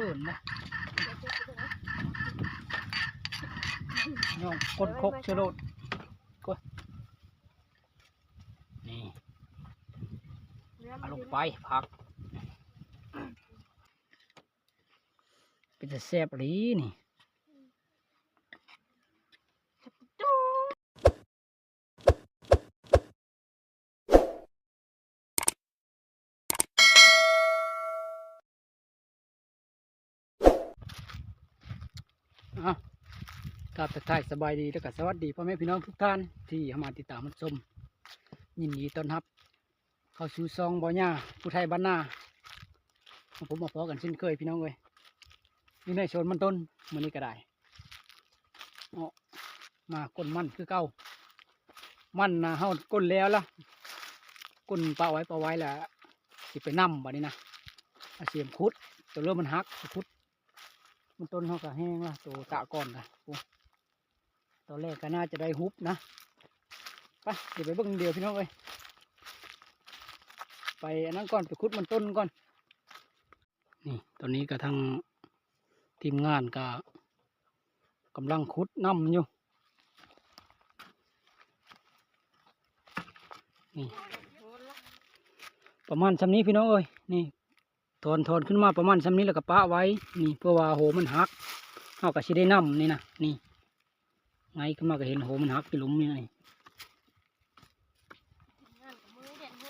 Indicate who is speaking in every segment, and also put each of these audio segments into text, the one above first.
Speaker 1: ขินนะน้องคนคกชะโลดก็นี่เอาลงไปพักเป็นจะแซ่บอีหลีนี่ อะกราบ ทายสบายดีแล้วก็สวัสดีพ่อแม่พี่น้องทุกท่านที่เข้ามาติดตามรับชมยินดีต้อนรับ เข้าสู่ซองบอหญ้าผู้ไทยบ้านนาผมมาพอกันเช่นเคยพี่น้องเลยนี่ในชนมันต้นมันนี้ก็ได้เนาะมาก้นมันคือเก่ามันนะเฮาก้นแล้วละก้นปลาไว้ปลาไว้แล้วสิไปนำบัดนี้นะเสียมคุดตัวเริ่มมันหักคุดมันต้นเขาก็แห้งละตัวตะก่อนนะ ตอนแรกก็น่าจะได้ฮุบนะไปเดี๋ยวไปเบิ่งเดียวพี่น้องเอ้ยไปอันนั้นก่อนไปคุดมันต้นก่อน นี่ตอนนี้ก็ทั้งทีมงานก็กำลังคุดน้ำอยู่นี่ประมาณชำนี้พี่น้องเอ้ยนี่ถอนถอนขึ้นมาประมาณซ้ำนี้แล้วก็ปะไว้ นี่เพื่อว่าโหมันหักเอาก็สิได้น้ำนี่นะนี่ ไงขึ้นมาก็เห็นโหมันหักไปหลุมนี่นี่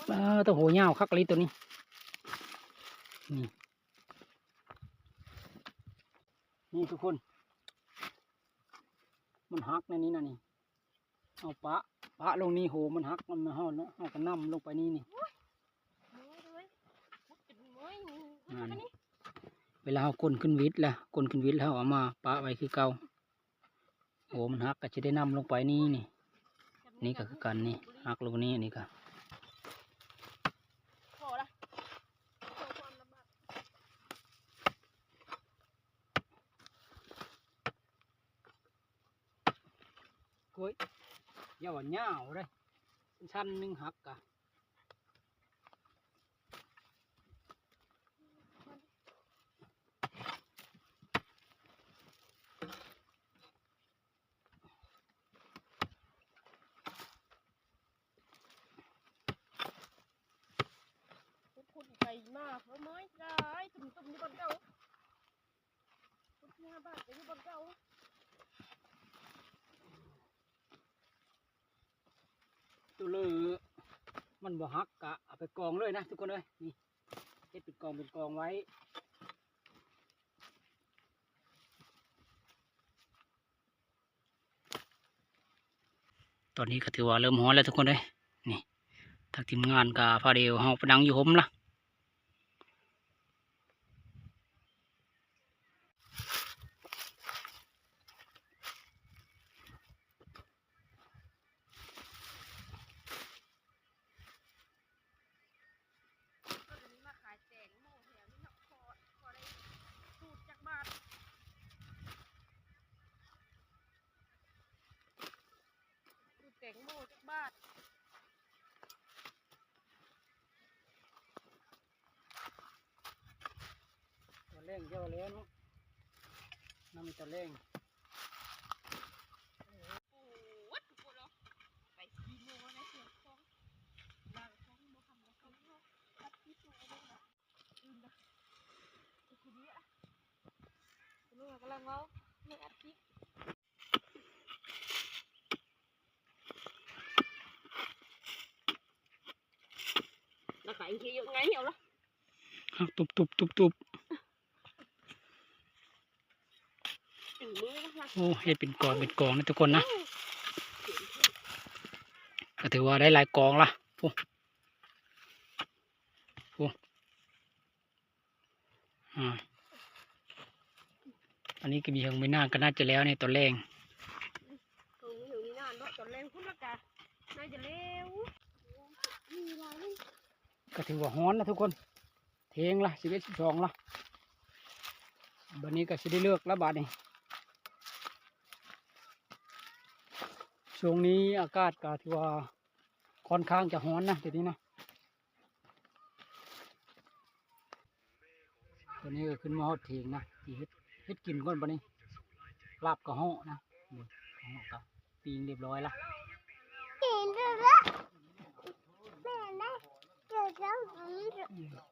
Speaker 1: เออตัวโหยาวคักเลยตัวนี้นี่นี่ทุกคน มันหักในนี้นะนี่เอาปะปะลงนี่โหมันหักมันมาห่อเนาะเอาก็น้ำลงไปนี่นี่นั่นเวลาเอาก้นขึ้นวิทย์ละก้นขึ้นวิทย์แล้วเอามาปะไว้คือเก่า โอ้มันหักก็จะได้นำลงไปนี่นี่ นี่ก็คือกันนี่หักลงนี้นี่ก็โอ้ยอย่าว่าเหงาเลยชั้นหนึงหักกะ
Speaker 2: คุณไก่มากเพราะไม้ได้ตุ่มตุ่มอยู่บนเก่าคุณห้าบาทไปอยู่บนเก่า
Speaker 1: ตัวเลือ มันบ่ฮักกะเอาไปกองเลยนะทุกคนเลยนี่เฮ็ดเป็นกองเป็นกองไว้ตอนนี้ก็ถือว่าเริ่มฮ้อนแล้วทุกคนเลยนี่ทางทีมงานกับพาเดียวเฮาไปนั่งอยู่ห่มละ
Speaker 2: ก็จะมีมาขายแตงโมแถวนี้เนาะพอพอได้สูตรจากบาทสูตรแต งโมจากบาท
Speaker 1: ตอนแรงเจ้าแล้วเนาะน้ำตอนแรง
Speaker 2: โอ้วัดทุกคนเนาะไปกี่โมงนะเสียงฟองบางฟองโมทำแล้วเขาเนาะตัดที่ตัวเลยนะอื่นนะไอ้คนนี้อะคนนู้นกำลังเมาไม่อัดคลิป แล้วขายทีอยู่ไงเหี่ยวละ
Speaker 1: หักตุบตุบตุบ ตุบ
Speaker 2: ถึงมือนะคะ
Speaker 1: โอ้เฮ็ดเป็นกองเป็นกองนะทุกคนนะก็ถือว่าได้หลายกองละโอ้โอ้อ่าอันนี้ก็มีเฮงไม่น่าก็น่าจะแล้วในตอนแรง
Speaker 2: คงอยู่นี่นานเนาะตอนแรงคุณละกะน่าจะเร็วมีอะไรนี่
Speaker 1: ก็ถือว่าฮ้อนนะทุกคน เทงละสิบเอ็ดสิบสองละบันนี้ก็สิได้เลือกแล้วบาดนี้ช่วงนี้อากาศก็ถือว่าค่อนข้างจะฮ้อนนะเดี๋ยวนี้นะตอนอนนี้ก็ขึ้นมาฮอดเถียงนะสิเฮ็ดเฮ็ดกินก่อนบัดนี้ลาบกระหาะนะนี่กระหาะกับปีงเรียบร้อยละ
Speaker 3: กินด้วยละแม่นะ เจอเจ้าอืม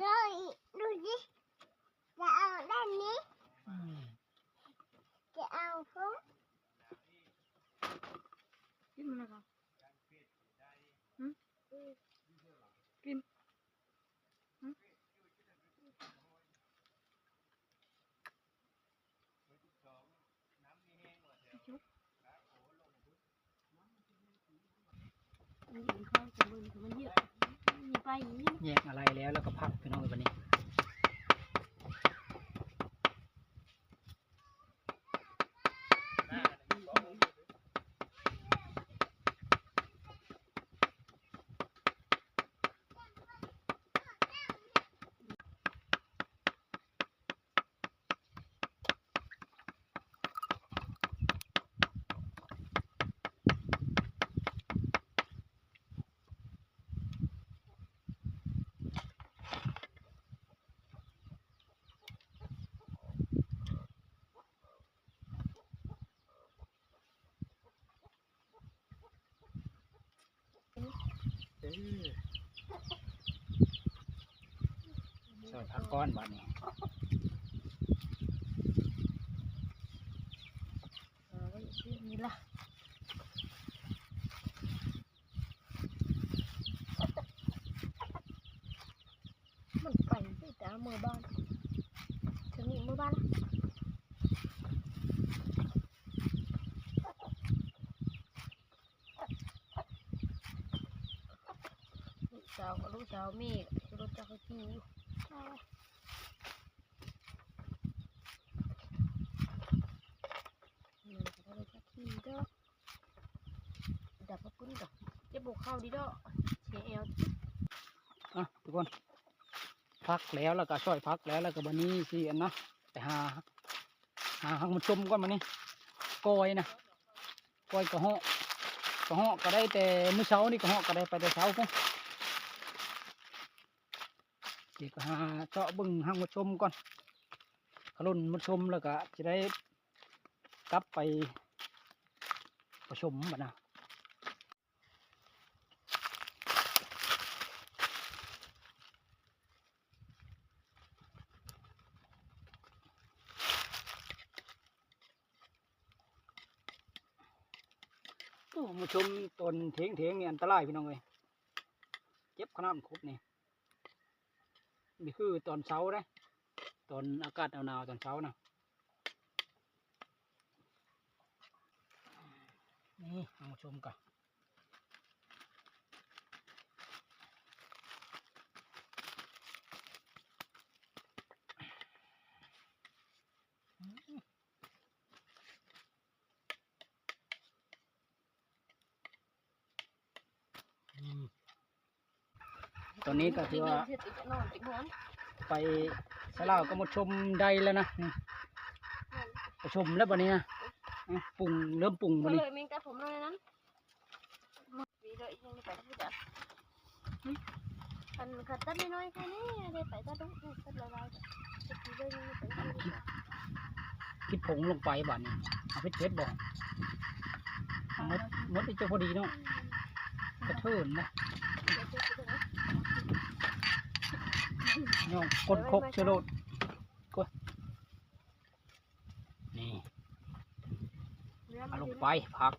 Speaker 3: ดูดูดิจะเอาด้านนี้
Speaker 1: อืม
Speaker 3: จะเอาฟุ้ง
Speaker 2: กินมันนะครับหืมกินหืมจุ๊บมันกินข้าวกับมึงกับมันเยอะมีไปอย่างนี้
Speaker 1: แยกอะไรแล้วแล้วก็พักพี่น้องเอ้ยบันนี้ ซอยพักก้อนบัดนี้
Speaker 2: เออนี้ละมันไปสิจ้ามือบ้านถึงนี่มือบ้านละลูกสาวกับลูกสาวม่ก็รถจักรจีอยู่นั่นก็รถจักรจีเด้อดับพระปุ้นดอกเจะบุกเข้าดีด้อเชล
Speaker 1: อะทุกคนพักแล้วแล้วก็ช่วยพักแล้วแล้วก็บันนี้สิอันนะไปหาหาหักมันชมก่อนบันนี้ก้อยนะก้อยกระเหาะกระเหาะก็ได้แต่มื้อเช้านี่กระเหาะก็ได้ไปแต่เช้าพุ่น เดี๋ยวหาเจาะบึงหักมาชมก่อนขลุ่นมาชมแล้วก็จะได้กลับไปประชมบัดนะโอ้มาชมต้นเถียงเถียงนี่อันตรายพี่น้องเลยเจ็บขนาดคุบนี่ นี่คือตอนเช้านะตอนอากาศหนาวๆตอนเช้านะนี่เอมาชมกัน ตอนนี้ก็ถือว่า
Speaker 2: เสียติดนอนติดหัว
Speaker 1: ไปสลาวก็มาชมใดแล้วนะนี่ไปชมแล้วบันนี้นะอะปรุงเริ่มปรุง
Speaker 2: ก็
Speaker 1: บัน
Speaker 2: เล
Speaker 1: นี้
Speaker 2: ยมีแต่ผมเลยนั้นวีเลยยังไปที่เดียวคันคันตัดน้อยๆแค่นี้ได้ไปตัดต้องตัดละลายจะกินเลยยังไปที่เดียว
Speaker 1: คิดผงลงไปบัดนี้เอาเพชรเพชรบอกมดมดอีเจ้าพอดีเนาะกระเทินนะ ย่องกดคกเชโลดกดนี่เอาลงไปพัก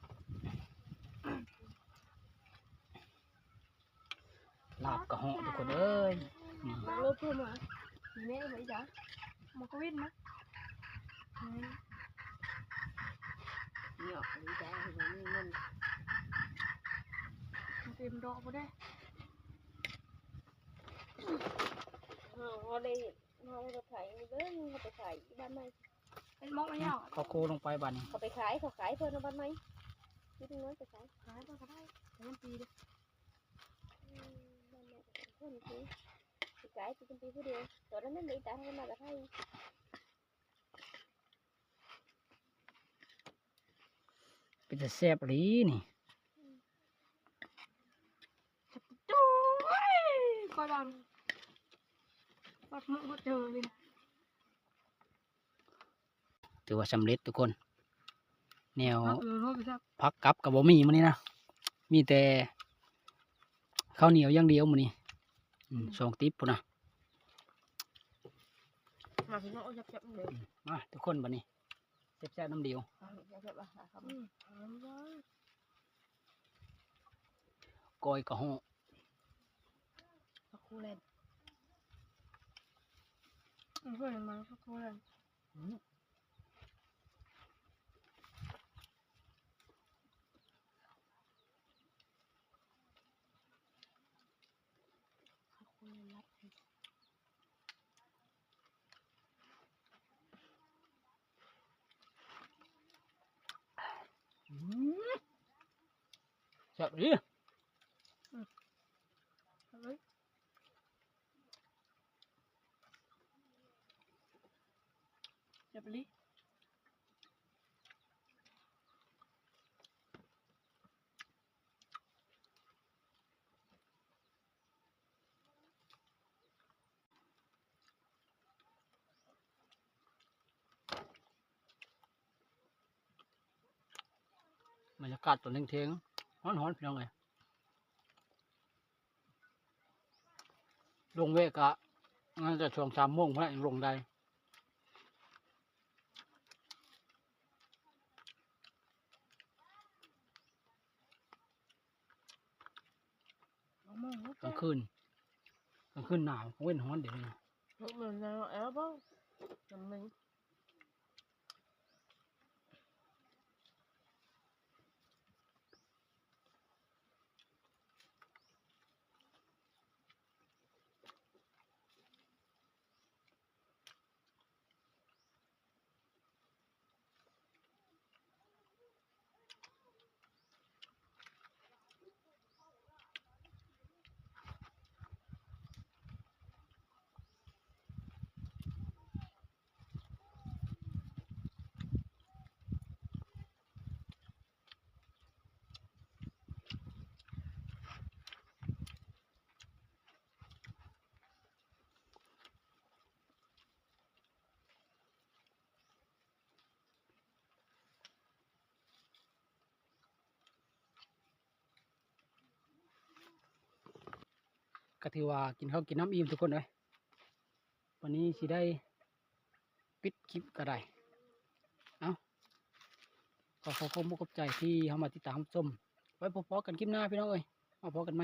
Speaker 1: ลาบกระเหาะทุกคนเอ้ยนี่
Speaker 2: รถเพิ่มมามีแม่ไหมจ๊ะมันก็วิ่งนะเนี่ยดีใจเห็นมีเงินเต็มดอกก็ได้ เขาได้เขาจะขายเรื่องเขาไปขายบ้านไหมเป็นมอกไมเอา
Speaker 1: เขาโคลงไปบ้านนี้
Speaker 2: เขาไปขายเขาขายเพื่อนบ้านไหมคิดตรนั้นไปขายขายก็ได้แต่นปีเดียวบ้านไหมเพื่อนปีไปขายเป็นปีผู้เดียวตอนนั้นไม่มีตังค์มากัให้ย
Speaker 1: เป็จะแซ่บหรีนี่
Speaker 4: ก็ดัง วัดมือวัดเจอเลยนะ
Speaker 1: ถือว่าสำเร็จทุกคน แนว
Speaker 4: เอาเออรถไปซัก
Speaker 1: พักกับกับบ่มีมื้อนี้นะ มีแต่ข้าวเหนียวอย่างเดียวมื้อนี้อืมสองติ๊บพุ่นนะ
Speaker 2: มาพี่น้องเอาจับๆเลย
Speaker 1: มาทุกคนบัดนี้แซ่บๆน้ำเดียว
Speaker 2: เอาจับๆอะครับ
Speaker 4: อืมเอาไว้
Speaker 1: ก้อยกะฮ้อ
Speaker 2: สักครู่เล่น
Speaker 4: เอา เพื่อนมาสักคน
Speaker 2: สักครู่เล่นรับ
Speaker 1: อืมแซ่บอีหลี
Speaker 4: เอาไว้จับไปลิ
Speaker 1: บรรยากาศตอนเที่ยงๆร้อนๆพี่น้องเอ้ยลงเวกะงั้นจะช่วงสามโมงพระยังลงได้
Speaker 4: เอามาเอา
Speaker 1: กลางคืนกลางคืนหนาวเว้นร้อนเดี๋ยวนี้นะ
Speaker 2: ลูกเหมือนเราแอบบ้างน้ำหนึ่ง
Speaker 1: ก็ถือว่ากินข้าวกินน้ำอิ่มทุกคนเลยวันนี้สิได้ปิดคลิปก็ได้เอาขอขอบคุณมุกขอบใจที่เข้ามาติดตามชมไว้พบๆกันคลิปหน้าพี่น้องเอ้ยมาพบกันไหม